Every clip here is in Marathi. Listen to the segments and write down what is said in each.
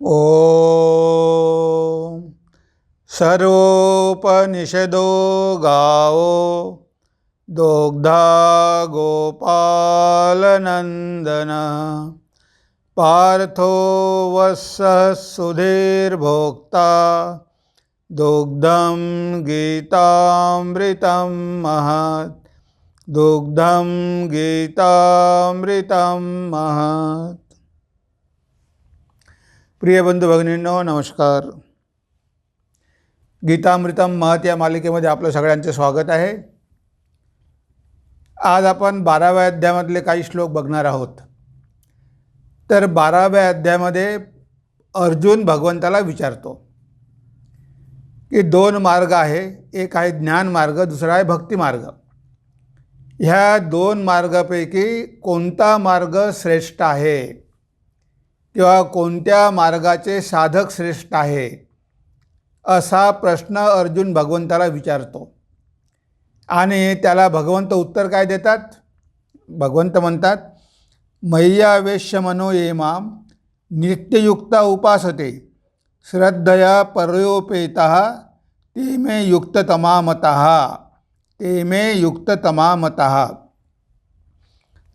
ॐ सर्वोपनिषदो गावो दोग्धा गोपालनन्दन पार्थो वत्सः सुधीर्भोक्ता दुग्धं गीतामृतं महत् दुग्धं गीतामृतं महत् प्रिय बंधू भगिनींनो नमस्कार. गीतामृतम महत या मालिकेमध्ये आपलं सगळ्यांचे स्वागत आहे. आज आपण बाराव्या अध्यायामधले काही श्लोक बघणार आहोत. तर बाराव्या अध्यायामध्ये अर्जुन भगवंताला विचारतो की दोन मार्ग आहे एक आहे ज्ञान मार्ग दुसरा आहे भक्ती मार्ग. ह्या दोन मार्गापैकी कोणता मार्ग श्रेष्ठ आहे? किंवा कोणत्या मार्गाचे साधक श्रेष्ठ आहे असा प्रश्न अर्जुन भगवंताला विचारतो. आणि त्याला भगवंत उत्तर काय देतात? भगवंत म्हणतात मय्यावेश्य मनो येमाम नित्ययुक्ता उपासते श्रद्धया परयोपेत ते मे युक्ततमामत ते मे युक्ततमामत.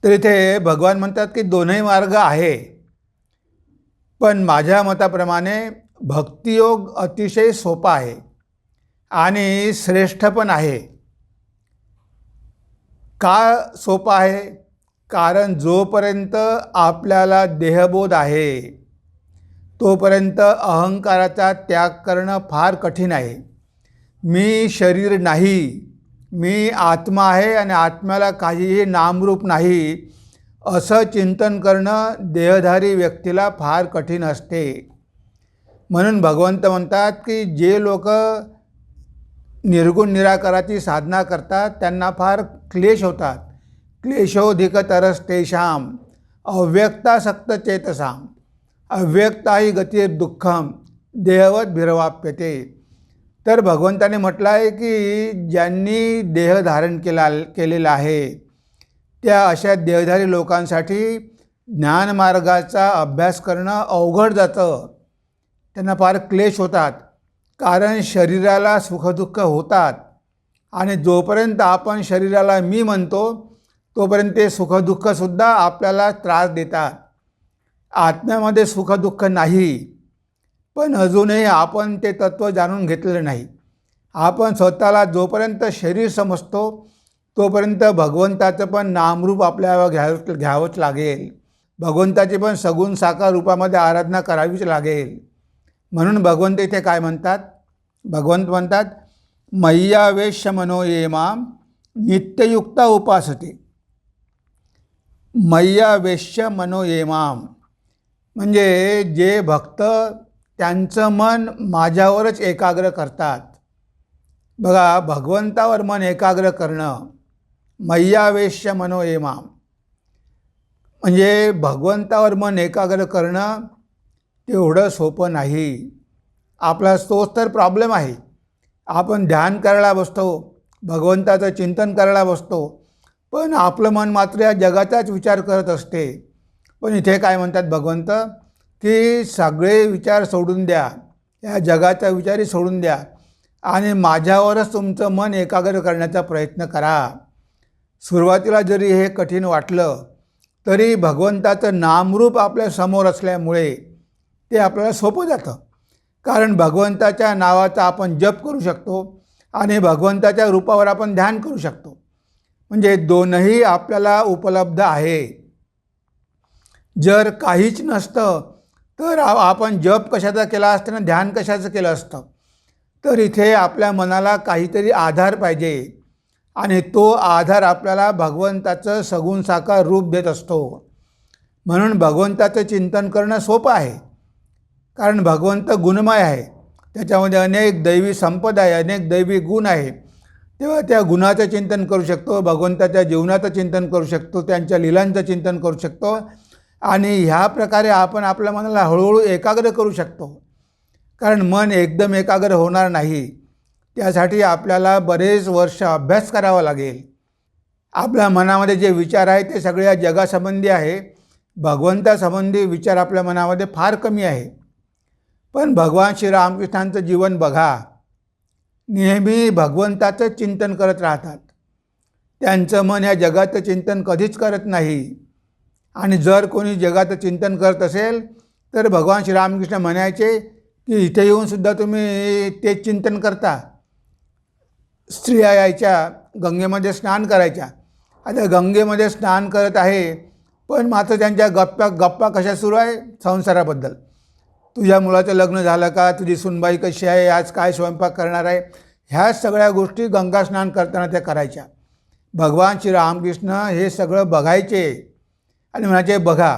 तर इथे भगवान म्हणतात की दोनही मार्ग आहे. पण माझ्या मताप्रमाणे भक्तियोग अतिशय सोपा आहे आणि श्रेष्ठ पण आहे. का सोपा आहे? कारण जोपर्यंत आपल्याला देहबोध आहे तोपर्यंत अहंकाराचा त्याग करणं फार कठीण आहे. मी शरीर नाही मी आत्मा आहे आणि आत्म्याला काहीही नामरूप नाही असं चिंतन करणं देहधारी व्यक्तीला फार कठीण असते. म्हणून भगवंत म्हणतात की जे लोक निर्गुण निराकाराची साधना करतात त्यांना फार क्लेश होतात. क्लेशोधिक तरस्तेषाम अव्यक्तासक्त चेतसाम. अव्यक्ताही गती दुःखम देहवत भिरवाप्यते. तर भगवंताने म्हटलं आहे की ज्यांनी देह धारण केला केलेला आहे त्या अशा देहधारी लोकांसाठी ज्ञानमार्गाचा अभ्यास करणं अवघड जातं. त्यांना फार क्लेश होतात. कारण शरीराला सुखदुःख होतात. आणि जोपर्यंत आपण शरीराला मी म्हणतो तोपर्यंत ते सुखदुःखसुद्धा आपल्याला त्रास देतात. आत्म्यामध्ये सुखदुःख नाही. पण अजूनही आपण ते तत्त्व जाणून घेतलेलं नाही. आपण स्वतःला जोपर्यंत शरीर समजतो तोपर्यंत भगवंताचं पण नामरूप आपल्याला घ्यावं घ्यावंच लागेल. भगवंताची पण सगुण साकार रूपामध्ये आराधना करावीच लागेल. म्हणून भगवंत इथे काय म्हणतात? भगवंत म्हणतात मय्यावेश मनो ये माम नित्ययुक्ता उपासते. मय्यावेश्य मनो ये माम म्हणजे जे भक्त त्यांचं मन माझ्यावरच एकाग्र करतात. बघा भगवंतावर मन एकाग्र करणं मय्यावेश्य मनो ये म्हणजे भगवंतावर मन एकाग्र करणं तेवढं सोपं नाही. आपला तोच तर प्रॉब्लेम आहे. आपण ध्यान करायला बसतो भगवंताचं चिंतन करायला बसतो पण आपलं मन मात्र या जगाचाच विचार करत असते. पण इथे काय म्हणतात भगवंत की सगळे विचार सोडून द्या या जगाचा विचारही सोडून द्या आणि माझ्यावरच तुमचं मन एकाग्र करण्याचा प्रयत्न करा. सुरुवातीला जरी हे कठीण वाटलं तरी भगवंताचं नामरूप आपल्यासमोर असल्यामुळे ते आपल्याला सोपं जातं. कारण भगवंताच्या नावाचा आपण जप करू शकतो आणि भगवंताच्या रूपावर आपण ध्यान करू शकतो. म्हणजे दोनही आपल्याला उपलब्ध आहे. जर काहीच नसतं तर आपण जप कशाचा केला असतं ना ध्यान कशाचं केलं असतं? तर इथे आपल्या मनाला काहीतरी आधार पाहिजे. आणि तो आधार आपल्याला भगवंताचं सगुण साकार रूप देत असतो. म्हणून भगवंताचं चिंतन करणं सोपं आहे. कारण भगवंत गुणमय आहे. त्याच्यामध्ये अनेक दैवी संपदा आहे अनेक दैवी गुण आहे. तेव्हा त्या गुणाचं चिंतन करू शकतो भगवंताच्या जीवनाचं चिंतन करू शकतो त्यांच्या लिलांचं चिंतन करू शकतो. आणि ह्या प्रकारे आपण आपल्या मनाला हळूहळू एकाग्र करू शकतो. कारण मन एकदम एकाग्र होणार नाही. त्यासाठी आपल्याला बरेच वर्ष अभ्यास करावा लागेल. आपल्या मनामध्ये जे विचार आहे ते सगळ्या जगासंबंधी आहे. भगवंतासंबंधी विचार आपल्या मनामध्ये फार कमी आहे. पण भगवान श्रीरामकृष्णांचं जीवन बघा. नेहमी भगवंताचं चिंतन करत राहतात. त्यांचं मन या जगाचं चिंतन कधीच करत नाही. आणि जर कोणी जगाचं चिंतन करत असेल तर भगवान श्रीरामकृष्ण म्हणायचे की इथे येऊनसुद्धा तुम्ही ते चिंतन करता. स्त्रिया यायच्या गंगेमध्ये स्नान करायच्या. आता गंगेमध्ये स्नान करत आहे पण मात्र त्यांच्या गप्पा गप्पा कशा सुरू आहे? संसाराबद्दल. तुझ्या मुलाचं लग्न झालं का? तुझी सुनबाई कशी आहे? आज काय स्वयंपाक करणार आहे? ह्या सगळ्या गोष्टी गंगा स्नान करताना त्या करायच्या. भगवान श्री रामकृष्ण हे सगळं बघायचे. आणि म्हणायचे बघा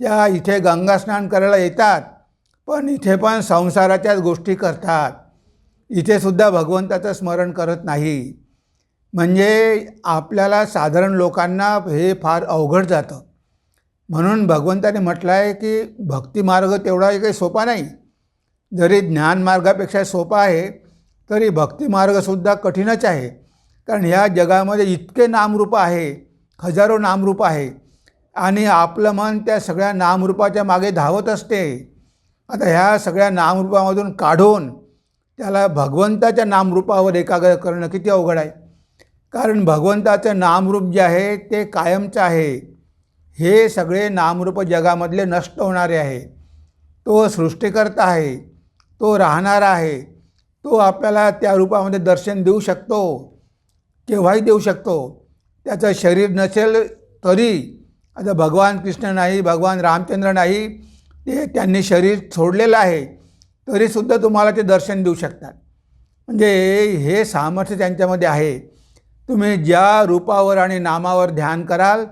त्या इथे गंगा स्नान करायला येतात पण इथे पण संसाराच्याच गोष्टी करतात. इथेसुद्धा भगवंताचं स्मरण करत नाही. म्हणजे आपल्याला साधारण लोकांना हे फार अवघड जातं. म्हणून भगवंताने म्हटलं आहे की भक्तिमार्ग तेवढा काही सोपा नाही. जरी ज्ञानमार्गापेक्षा सोपा आहे तरी भक्तिमार्गसुद्धा कठीणच आहे. कारण ह्या जगामध्ये इतके नामरूप आहे हजारो नामरूप आहे. आणि आपलं मन त्या सगळ्या नामरूपाच्या मागे धावत असते. आता ह्या सगळ्या नामरूपामधून काढून त्याला भगवंताच्या नामरूपावर एकाग्र करणं किती अवघड आहे. कारण भगवंताचं नामरूप जे आहे ते कायमचं आहे. हे सगळे नामरूप जगामधले नष्ट होणारे आहे. तो सृष्टीकर्ता आहे तो राहणारा आहे तो आपल्याला त्या रूपामध्ये दर्शन देऊ शकतो केव्हाही देऊ शकतो. त्याचं शरीर नसेल तरी आता भगवान कृष्ण नाही भगवान रामचंद्र नाही ते त्यांनी शरीर सोडलेलं आहे. तरीसुद्धा तुम्हाला ते दर्शन देऊ शकतात. म्हणजे हे सामर्थ्य त्यांच्यामध्ये आहे. तुम्ही ज्या रूपावर आणि नामावर ध्यान कराल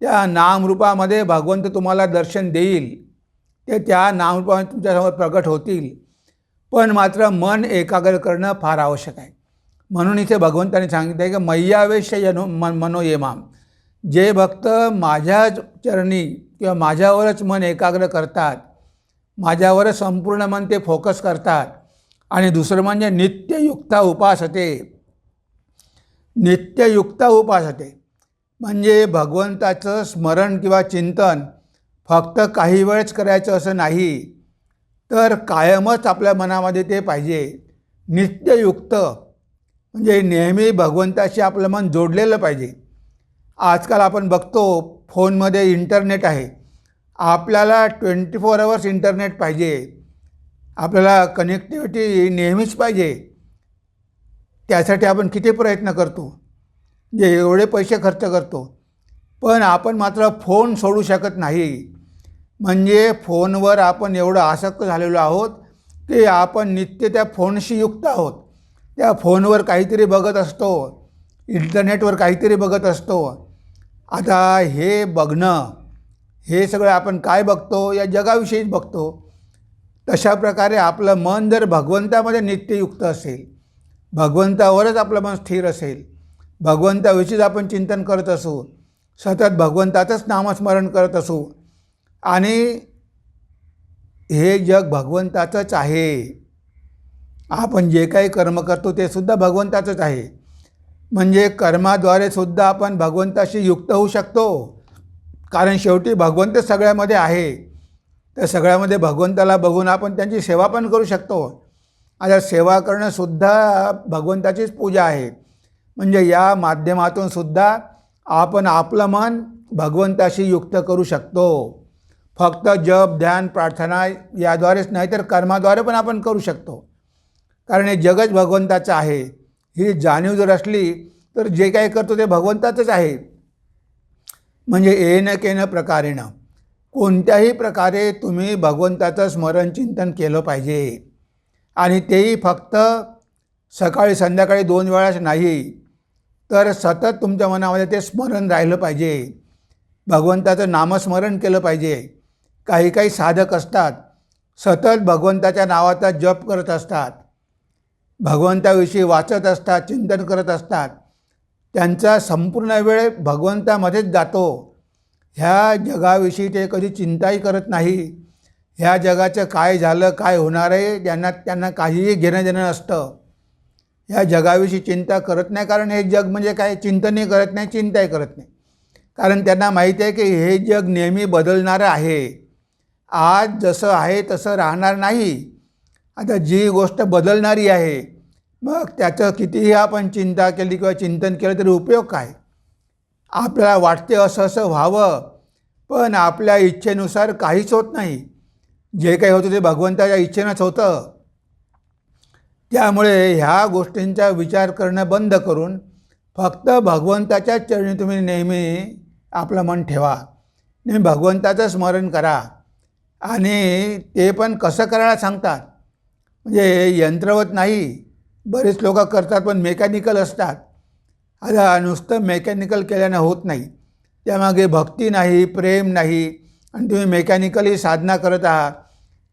त्या नामरूपामध्ये भगवंत तुम्हाला दर्शन देईल. ते त्या नामरूपामध्ये तुमच्यासमोर प्रकट होतील. पण मात्र मन एकाग्र करणं फार आवश्यक आहे. म्हणून इथे भगवंताने सांगितलं आहे की मय्यावेश यनो मन मनोयमाम जे भक्त माझ्या चरणी किंवा माझ्यावरच मन एकाग्र करतात माझ्यावरच संपूर्ण मन ते फोकस करतात. आणि दुसरं म्हणजे नित्ययुक्ता उपासते नित्ययुक्ता उपासते म्हणजे भगवंताचं स्मरण किंवा चिंतन फक्त काही वेळच करायचं असं नाही तर कायमच आपल्या मनामध्ये ते पाहिजे. नित्ययुक्त म्हणजे नेहमी भगवंताशी आपलं मन जोडलेलं पाहिजे. आजकाल आपण बघतो फोनमध्ये इंटरनेट आहे. आपल्याला ट्वेंटी फोर अवर्स इंटरनेट पाहिजे. आपल्याला कनेक्टिव्हिटी नेहमीच पाहिजे. त्यासाठी आपण किती प्रयत्न करतो? जे एवढे पैसे खर्च करतो. पण आपण मात्र फोन सोडू शकत नाही. म्हणजे फोनवर आपण एवढं आसक्त झालेलो आहोत की आपण नित्य त्या फोनशी युक्त आहोत. त्या फोनवर काहीतरी बघत असतो. इंटरनेटवर काहीतरी बघत असतो. आता हे बघणं हे सगळं आपण काय बघतो या जगाविषयीच बघतो. तशा प्रकारे आपलं मन जर भगवंतामध्ये नित्ययुक्त असेल भगवंतावरच आपलं मन स्थिर असेल भगवंताविषयीच आपण चिंतन करत असू सतत भगवंताचंच नामस्मरण करत असू आणि हे जग भगवंताचंच आहे. आपण जे काही कर्म करतो ते सुद्धा भगवंताचंच आहे. म्हणजे कर्माद्वारे सुद्धा आपण भगवंताशी युक्त होऊ शकतो. कारण शेवटी भगवंत सगळ्यामध्ये आहे. त्या सगळ्यामध्ये भगवंताला बघून आपण त्यांची सेवा पण करू शकतो. आता सेवा करणंसुद्धा भगवंताचीच पूजा आहे. म्हणजे या माध्यमातून सुद्धा आपण आपलं मन भगवंताशी युक्त करू शकतो. फक्त जप ध्यान प्रार्थना याद्वारेच नाही तर कर्माद्वारे पण आपण करू शकतो. कारण हे जगच भगवंताचं आहे. ही जाणीव जर असली तर जे काही करतो ते भगवंताचंच आहे. म्हणजे येन केन प्रकारेनं कोणत्याही प्रकारे तुम्ही भगवंताचं स्मरण चिंतन केलं पाहिजे. आणि तेही फक्त सकाळी संध्याकाळी दोन वेळाच नाही तर सतत तुमच्या मनामध्ये ते स्मरण राहिलं पाहिजे. भगवंताचं नामस्मरण केलं पाहिजे. काही काही साधक असतात सतत भगवंताच्या नावाचा जप करत असतात. भगवंताविषयी वाचत असतात चिंतन करत असतात. त्यांचा संपूर्ण वेळ भगवंतामध्येच जातो. ह्या जगाविषयी ते कधी चिंताही करत नाही. ह्या जगाचं काय झालं काय होणार आहे त्यांना त्यांना काहीही घेणं देणं नसतं. ह्या जगाविषयी चिंता करत नाही कारण हे जग म्हणजे काय? चिंतनही करत नाही चिंताही करत नाही. कारण त्यांना माहीत आहे की हे जग नेहमी बदलणारं आहे. आज जसं आहे तसं राहणार नाही. आता जी गोष्ट बदलणारी आहे मग त्याचं कितीही आपण चिंता केली किंवा चिंतन केलं तरी उपयोग काय? आपल्याला वाटते असं असं व्हावं पण आपल्या इच्छेनुसार काहीच होत नाही. जे काही होतं ते भगवंताच्या इच्छेनंच होतं. त्यामुळे ह्या गोष्टींचा विचार करणं बंद करून फक्त भगवंताच्या चरणी तुम्ही नेहमी आपलं मन ठेवा. नेहमी भगवंताचं स्मरण करा. आणि ते पण कसं करायला सांगतात? म्हणजे यंत्रवत नाही. बरेच लोक करतात पण मेकॅनिकल असतात. आता नुसतं मेकॅनिकल केल्यानं होत नाही. त्यामागे भक्ती नाही प्रेम नाही आणि तुम्ही मेकॅनिकली साधना करत आहात.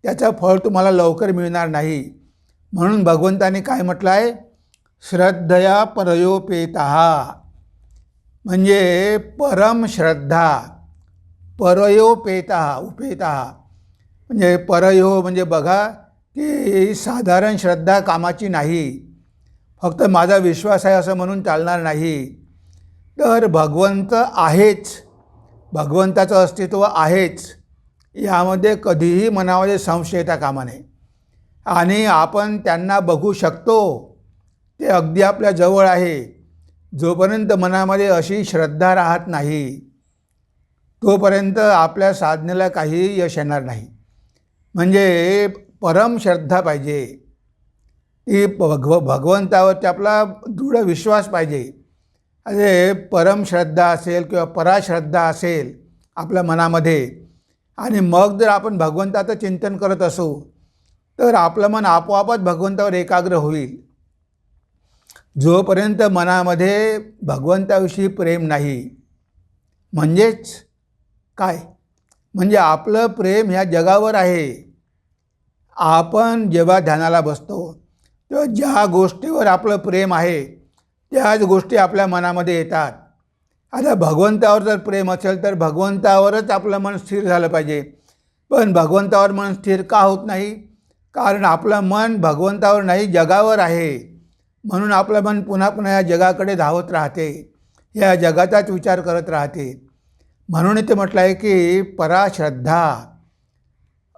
त्याचं फळ तुम्हाला लवकर मिळणार नाही. म्हणून भगवंताने काय म्हटलं आहे श्रद्धया परयोपेत. म्हणजे परम श्रद्धा. परयोपेता उपेता. म्हणजे परयो म्हणजे बघा ती साधारण श्रद्धा कामाची नाही. फक्त माझा विश्वास आहे असं म्हणून चालणार नाही. तर भगवंत आहेच. भगवंताचं अस्तित्व आहेच. यामध्ये कधीही मनामध्ये संशय येता कामा नये. आणि आपण त्यांना बघू शकतो. ते अगदी आपल्या जवळ आहे. जोपर्यंत मनामध्ये अशी श्रद्धा राहत नाही तोपर्यंत आपल्या साधनेला काही यश येणार नाही. म्हणजे परम श्रद्धा पाहिजे. ती भगव भगवंतावरती आपला दृढ विश्वास पाहिजे. अरे परम श्रद्धा असेल किंवा पराश्रद्धा असेल आपल्या मनामध्ये आणि मग जर आपण भगवंताचं चिंतन करत असू तर आपलं मन आपोआपच भगवंतावर एकाग्र होईल. जोपर्यंत मनामध्ये भगवंताविषयी प्रेम नाही म्हणजेच काय? म्हणजे आपलं प्रेम ह्या जगावर आहे. आपण जेव्हा ध्यानाला बसतो तेव्हा ज्या गोष्टीवर आपलं प्रेम आहे त्याच गोष्टी आपल्या मनामध्ये येतात. आता भगवंतावर जर प्रेम असेल तर भगवंतावरच आपलं मन स्थिर झालं पाहिजे. पण भगवंतावर मन स्थिर का होत नाही? कारण आपलं मन भगवंतावर नाही जगावर आहे. म्हणून आपलं मन पुन्हा पुन्हा या जगाकडे धावत राहते. या जगाचाच विचार करत राहते. म्हणून इथे म्हटलं आहे की पराश्रद्धा.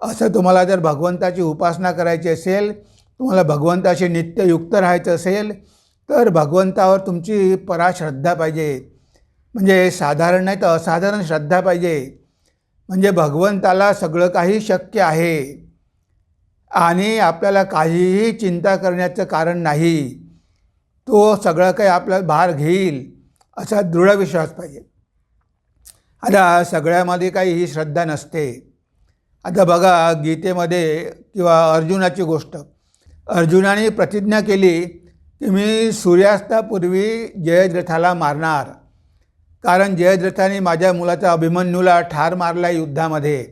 असं तुम्हाला जर भगवंताची उपासना करायची असेल तुम्हाला भगवंताशी नित्ययुक्त राहायचं असेल तर भगवंतावर तुमची पराश्रद्धा पाहिजे. म्हणजे साधारण नाही तर असाधारण श्रद्धा पाहिजे. म्हणजे भगवंताला सगळं काही शक्य आहे. आणि आपल्याला काहीही चिंता करण्याचं कारण नाही. तो सगळं काही आपला भार घेईल असा दृढ विश्वास पाहिजे. आता सगळ्यामध्ये काही ही श्रद्धा नसते. आता बघा गीतेमध्ये किंवा अर्जुनाची गोष्ट. अर्जुनाने प्रतिज्ञा केली की मी सूर्यास्तापूर्वी जयद्रथाला मारणार. कारण जयद्रथाने माझ्या मुलाचा अभिमन्यूला ठार मारला युद्धामध्ये.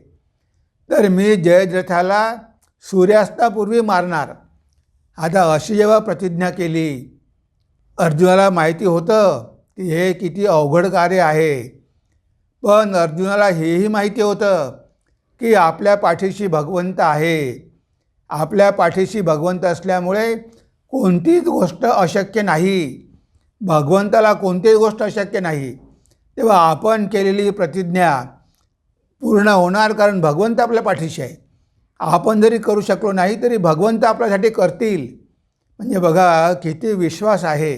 तर मी जयद्रथाला सूर्यास्तापूर्वी मारणार. आता अशी जेव्हा प्रतिज्ञा केली अर्जुनाला माहिती होतं की हे किती अवघड कार्य आहे. पण अर्जुनाला हेही माहिती होतं की आपल्या पाठीशी भगवंत आहे. आपल्या पाठीशी भगवंत असल्यामुळे कोणतीच गोष्ट अशक्य नाही. भगवंताला कोणतीही गोष्ट अशक्य नाही. तेव्हा आपण केलेली प्रतिज्ञा पूर्ण होणार कारण भगवंत आपल्या पाठीशी आहे. आपण जरी करू शकलो नाही तरी भगवंत आपल्यासाठी करतील. म्हणजे बघा किती विश्वास आहे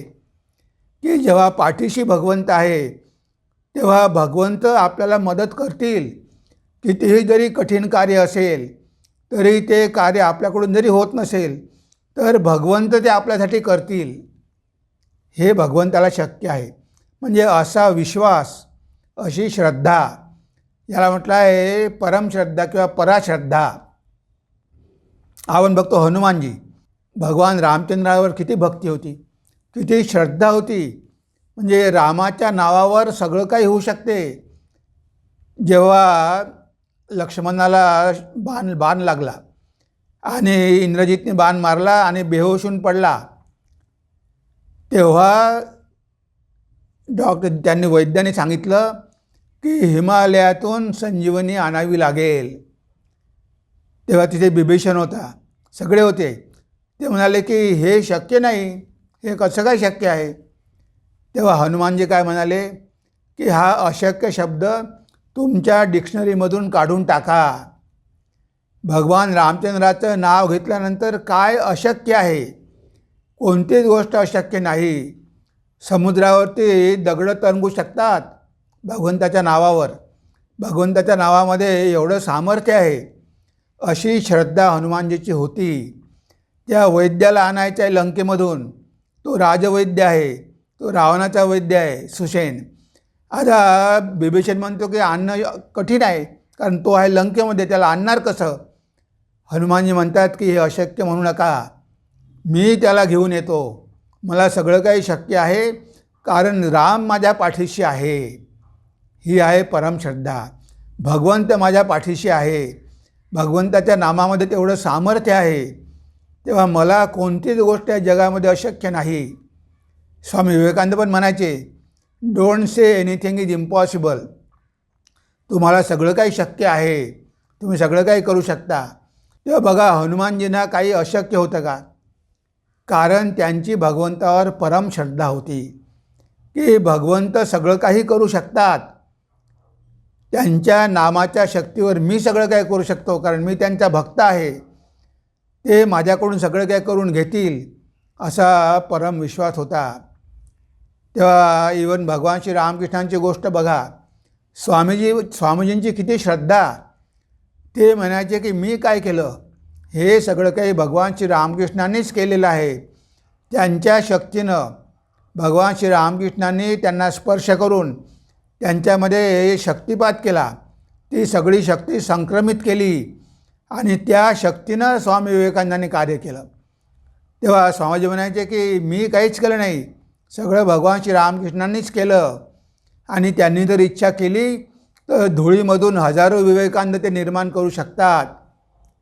की जेव्हा पाठीशी भगवंत आहे तेव्हा भगवंत आपल्याला मदत करतील. कितीही जरी कठीण कार्य असेल तरी ते कार्य आपल्याकडून जरी होत नसेल तर भगवंत ते आपल्यासाठी करतील. हे भगवंताला शक्य आहे. म्हणजे असा विश्वास अशी श्रद्धा याला म्हटलं आहे परमश्रद्धा किंवा पराश्रद्धा. आपण बघतो हनुमानजी भगवान रामचंद्रावर किती भक्ती होती किती श्रद्धा होती. म्हणजे रामाच्या नावावर सगळं काही होऊ शकते. जेव्हा लक्ष्मणाला बाण बाण लागला. आणि इंद्रजितने बाण मारला आणि बेहोशून पडला. तेव्हा डॉक्टर त्यांनी वैद्याने सांगितलं की हिमालयातून संजीवनी आणावी लागेल. तेव्हा तिथे बिभीषण होता. सगळे होते. ते म्हणाले की हे शक्य नाही. हे कसं काय शक्य आहे? तेव्हा हनुमानजी काय म्हणाले की हा अशक्य शब्द तुमच्या डिक्शनरीमधून काढून टाका. भगवान रामचंद्राचं नाव घेतल्यानंतर काय अशक्य आहे? कोणतीच गोष्ट अशक्य नाही. समुद्रावरती दगडं तरंगू शकतात भगवंताच्या नावावर. भगवंताच्या नावामध्ये एवढं सामर्थ्य आहे. अशी श्रद्धा हनुमानजीची होती. त्या वैद्याला आणायच्या लंकेमधून. तो राजवैद्य आहे. तो रावणाचा वैद्य आहे सुसेन. आता बिभीषण म्हणतो की आणणं कठीण आहे कारण तो आहे लंकेमध्ये त्याला आणणार कसं? हनुमानजी म्हणतात की हे अशक्य म्हणू नका. मी त्याला घेऊन येतो. मला सगळं काही शक्य आहे कारण राम माझ्या पाठीशी आहे. ही आहे परमश्रद्धा भगवंत माझ्या पाठीशी आहे. भगवंताच्या नामामध्ये तेवढं सामर्थ्य आहे. तेव्हा मला कोणतीच गोष्ट या जगामध्ये अशक्य नाही. स्वामी विवेकानंद पण म्हणायचे don't say anything is impossible तुम्हाला सगळं काही शक्य आहे. तुम्ही सगळं काही करू शकता. तेव्हा बघा हनुमानजींना काही अशक्य होतं का? कारण त्यांची भगवंतावर परम श्रद्धा होती. की भगवंत सगळं काही करू शकतात. त्यांच्या नामाच्या शक्तीवर मी सगळं काही करू शकतो कारण मी त्यांचा भक्त आहे. ते माझ्याकडून सगळं काही करून घेतील असा परम विश्वास होता. तेव्हा इवन भगवान श्री रामकृष्णांची गोष्ट बघा. स्वामीजी स्वामीजींची किती श्रद्धा. ते म्हणायचे की मी काय केलं? हे सगळं काही भगवान श्री रामकृष्णांनीच केलेलं आहे. त्यांच्या शक्तीनं भगवान श्री रामकृष्णांनी त्यांना स्पर्श करून त्यांच्यामध्ये शक्तिपात केला. ती सगळी शक्ती संक्रमित केली आणि त्या शक्तीनं स्वामी विवेकानंदांनी कार्य केलं. तेव्हा स्वामीजी म्हणायचे की मी काहीच केलं नाही. सगळं भगवान श्री रामकृष्णांनीच केलं. आणि त्यांनी जर इच्छा केली तर धुळीमधून हजारो विवेकानंद ते निर्माण करू शकतात.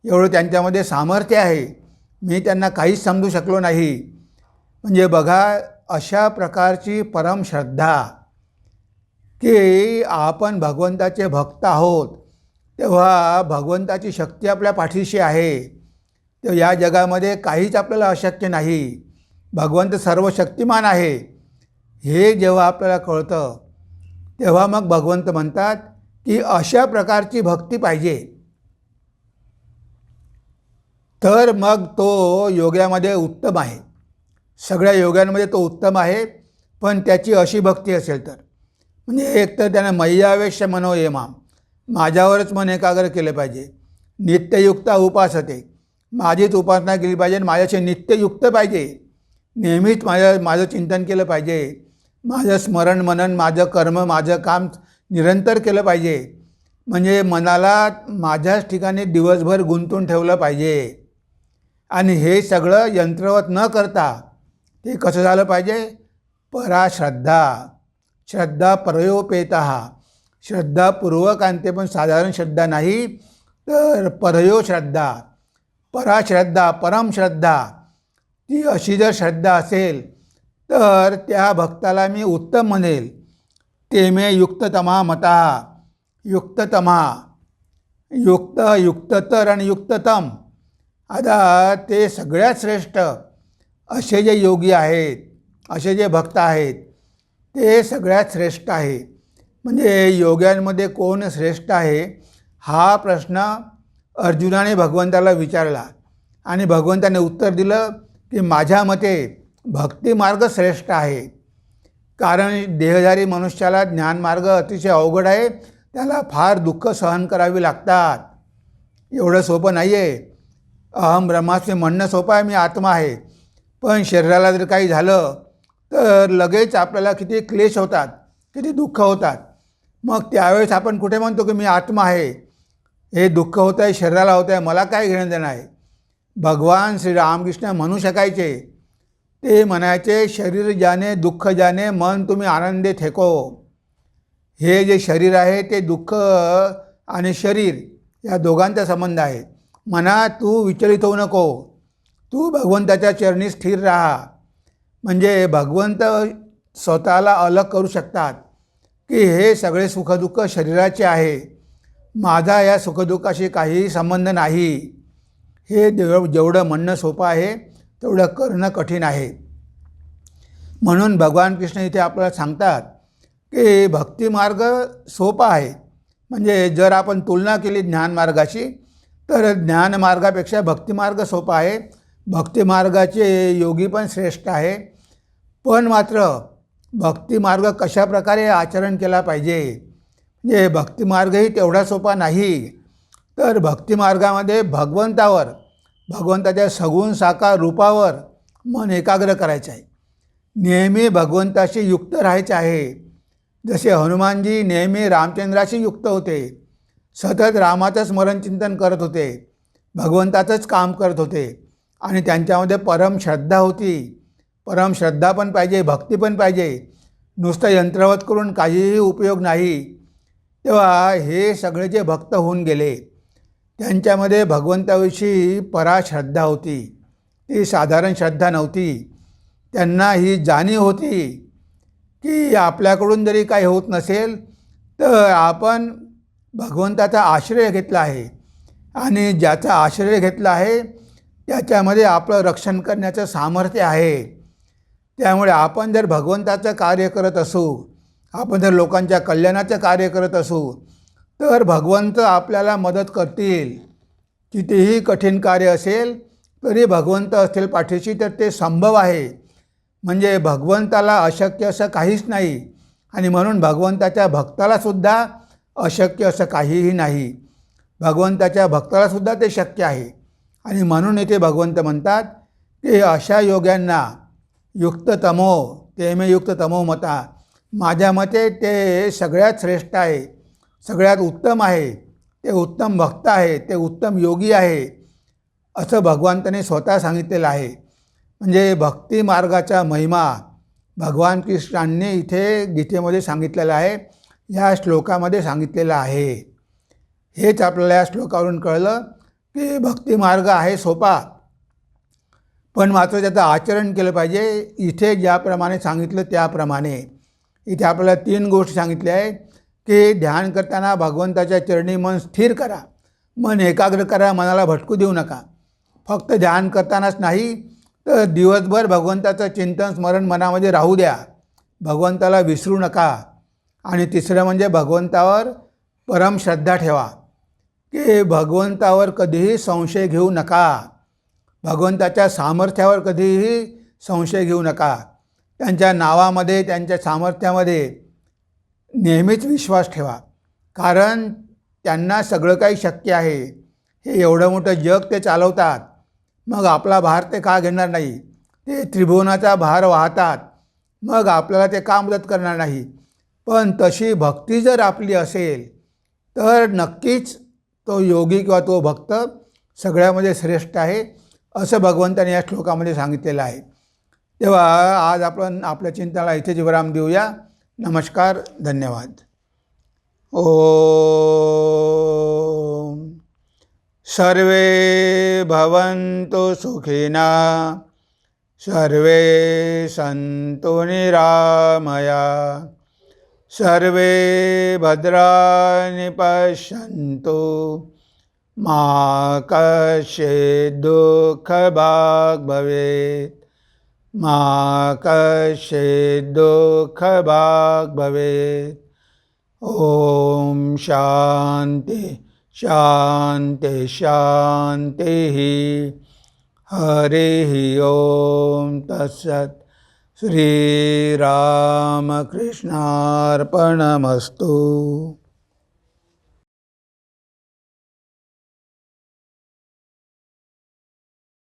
एवढं त्यांच्यामध्ये सामर्थ्य आहे. मी त्यांना काहीच समजू शकलो नाही. म्हणजे बघा अशा प्रकारची परमश्रद्धा की आपण भगवंताचे भक्त आहोत तेव्हा भगवंताची शक्ती आपल्या पाठीशी आहे. तेव्हा या जगामध्ये काहीच आपल्याला अशक्य नाही. भगवंत सर्व शक्तिमान आहे. हे जेव्हा आपल्याला कळतं तेव्हा मग भगवंत म्हणतात की अशा प्रकारची भक्ती पाहिजे. तर मग तो योग्यामध्ये उत्तम आहे. सगळ्या योग्यांमध्ये तो उत्तम आहे पण त्याची अशी भक्ती असेल तर. म्हणजे एक तर त्यानं मय्यावेश मनोयमाम माझ्यावरच मन एकाग्र केलं पाहिजे. नित्ययुक्ता उपासते. माझीच उपासना केली पाहिजे आणि माझ्याशी नित्ययुक्त पाहिजे. नेहमीच माझं माझं चिंतन केलं पाहिजे. माझं स्मरण मनन माझं कर्म माझं काम निरंतर केलं पाहिजे. म्हणजे मनाला माझ्याच ठिकाणी दिवसभर गुंतून ठेवलं पाहिजे. आणि हे सगळं यंत्रवत न करता ते कसं झालं पाहिजे? पराश्रद्धा. श्रद्धा परयोपेत. श्रद्धापूर्वक आणि ते पण साधारण श्रद्धा नाही तर परयो श्रद्धा पराश्रद्धा परमश्रद्धा. ती अशी जर श्रद्धा असेल तर त्या भक्ताला मी उत्तम म्हणेल. ते मे युक्ततमा मता युक्ततमा युक्त युक्ततर आणि युक्ततम. आता ते सगळ्यात श्रेष्ठ असे जे योगी आहेत असे जे भक्त आहेत ते सगळ्यात श्रेष्ठ आहे. म्हणजे योग्यांमध्ये कोण श्रेष्ठ आहे हा प्रश्न अर्जुनाने भगवंताला विचारला आणि भगवंताने उत्तर दिलं की माझ्या मते भक्तिमार्ग श्रेष्ठ आहे. कारण देहधारी मनुष्याला ज्ञानमार्ग अतिशय अवघड आहे. त्याला फार दुःख सहन करावी लागतात. एवढं सोपं नाही आहे अहम ब्रह्मास्मी म्हणणं सोपं आहे मी आत्मा आहे. पण शरीराला जर काही झालं तर लगेच आपल्याला किती क्लेश होतात किती दुःख होतात. मग त्यावेळेस आपण कुठे म्हणतो की मी आत्मा आहे? हे दुःख होतं आहे शरीराला होतं आहे मला काय घेणं देणं आहे? भगवान श्री रामकृष्ण म्हणू शकायचे. ते म्हणायचे शरीर जाणे दुःख जाणे मन तुम्ही आनंदे ठेको. हे जे शरीर आहे ते दुःख आणि शरीर या दोघांचा संबंध आहे. मना तू विचलित होऊ नको. तू भगवंताच्या चरणी स्थिर राहा. म्हणजे भगवंत स्वतःला अलग करू शकतात. की हे सगळे सुखदुःख शरीराचे आहे. माझा या सुखदुःखाशी काही संबंध नाही. हे देव जेवढं म्हणणं सोपं आहे तेवढं करणं कठीण आहे. म्हणून भगवान कृष्ण इथे आपल्याला सांगतात की भक्तिमार्ग सोपा आहे. म्हणजे जर आपण तुलना केली ज्ञानमार्गाशी तर ज्ञानमार्गापेक्षा भक्तिमार्ग सोपा आहे. भक्तिमार्गाचे योगी पण श्रेष्ठ आहे. पण मात्र भक्तिमार्ग कशाप्रकारे आचरण केला पाहिजे? म्हणजे भक्तिमार्गही तेवढा सोपा नाही. तर भक्तिमार्गामध्ये भगवंतावर भगवंताच्या सगुण साकार रूपावर मन एकाग्र करायचं आहे. नेहमी भगवंताशी युक्त राहायचे आहे. जसे हनुमानजी नेहमी रामचंद्राशी युक्त होते सतत रामाचं स्मरणचिंतन करत होते भगवंताचंच काम करत होते आणि त्यांच्यामध्ये परम श्रद्धा होती. परम श्रद्धा पण पाहिजे भक्ती पण पाहिजे. नुसतं यंत्रवत करून काहीही उपयोग नाही. तेव्हा हे सगळे जे भक्त होऊन गेले त्यांच्यामध्ये भगवंताविषयी पराश्रद्धा होती. ती साधारण श्रद्धा नव्हती. त्यांना ही जाणीव होती की आपल्याकडून जरी काही होत नसेल तर आपण भगवंताचा आश्रय घेतला आहे. आणि ज्याचा आश्रय घेतला आहे त्याच्यामध्ये आपलं रक्षण करण्याचं सामर्थ्य आहे. त्यामुळे आपण जर भगवंताचं कार्य करत असू आपण जर लोकांच्या कल्याणाचं कार्य करत असू तर भगवंत आपल्याला मदत करतील. कितीही कठीण कार्य असेल तरी भगवंत असतील पाठीशी तर ते संभव आहे. म्हणजे भगवंताला अशक्य असं काहीच नाही. आणि म्हणून भगवंताच्या भक्तालासुद्धा अशक्य असं काहीही नाही. भगवंताच्या भक्तालासुद्धा ते शक्य आहे. आणि म्हणून येथे भगवंत म्हणतात की अशा योग्यांना युक्त तमो तमो मता. माझ्या मते ते सगळ्यात श्रेष्ठ आहे. सगळ्यात उत्तम आहे ते उत्तम भक्त आहे ते उत्तम योगी आहे असं भगवंताने स्वतः सांगितलेलं आहे. म्हणजे भक्ती मार्गाचा महिमा भगवान कृष्णांनी इथे गीतेमध्ये सांगितलेलं आहे या श्लोकामध्ये सांगितलेलं आहे. हेच आपल्याला या श्लोकावरून कळलं की भक्ती मार्ग आहे सोपा पण मात्र त्याचं आचरण केलं पाहिजे. इथे ज्याप्रमाणे सांगितलं त्याप्रमाणे. इथे आपल्याला तीन गोष्टी सांगितल्या आहे. की ध्यान करताना भगवंताच्या चरणी मन स्थिर करा. मन एकाग्र करा मनाला भटकू देऊ नका. फक्त ध्यान करतानाच नाही तर दिवसभर भगवंताचं चिंतन स्मरण मनामध्ये राहू द्या. भगवंताला विसरू नका. आणि तिसरं म्हणजे भगवंतावर परम श्रद्धा ठेवा. की भगवंतावर कधीही संशय घेऊ नका. भगवंताच्या सामर्थ्यावर कधीही संशय घेऊ नका. त्यांच्या नावामध्ये त्यांच्या सामर्थ्यामध्ये नेहमीच विश्वास ठेवा. कारण त्यांना सगळं काही शक्य आहे. हे एवढं मोठं जग ते चालवतात. मग आपला भार ते का घेणार नाही? ते त्रिभुवनाचा भार वाहतात. मग आपल्याला ते का मदत करणार नाही? पण तशी भक्ती जर आपली असेल तर नक्कीच तो योगी किंवा तो भक्त सगळ्यामध्ये श्रेष्ठ आहे असं भगवंताने या श्लोकामध्ये सांगितलेलं आहे. तेव्हा आज आपण आपल्या चिंतनाला इथेच विराम देऊया. नमस्कार धन्यवाद. ओ सर्वे भवन्तु सुखिना सर्वे सन्तु निरामया सर्वे भद्राणि पश्यन्तु मा कश्चित् दुःखभाग् भवेत्। मा कशे दुःखभाग् भवेत्। ॐ शान्ति शान्ति शान्तिः। हरिः ॐ तत्सत्। श्रीरामकृष्णार्पणमस्तु।